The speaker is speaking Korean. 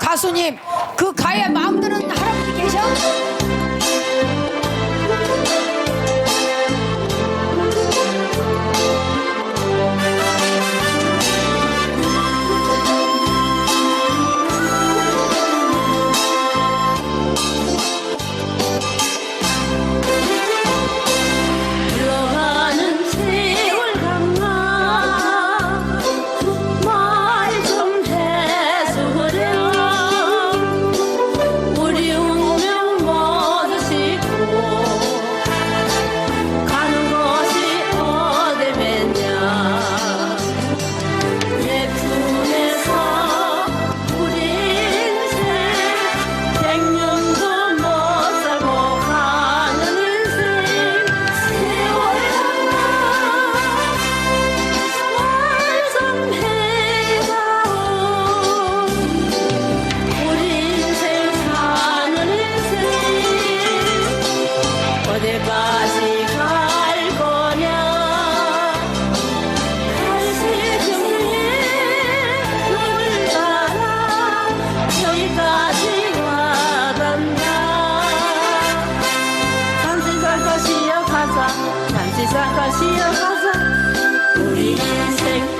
가수님 그 가의 마음 드는 할아버지 계셔? 가자 난 세상 가시어 가자 우리 인생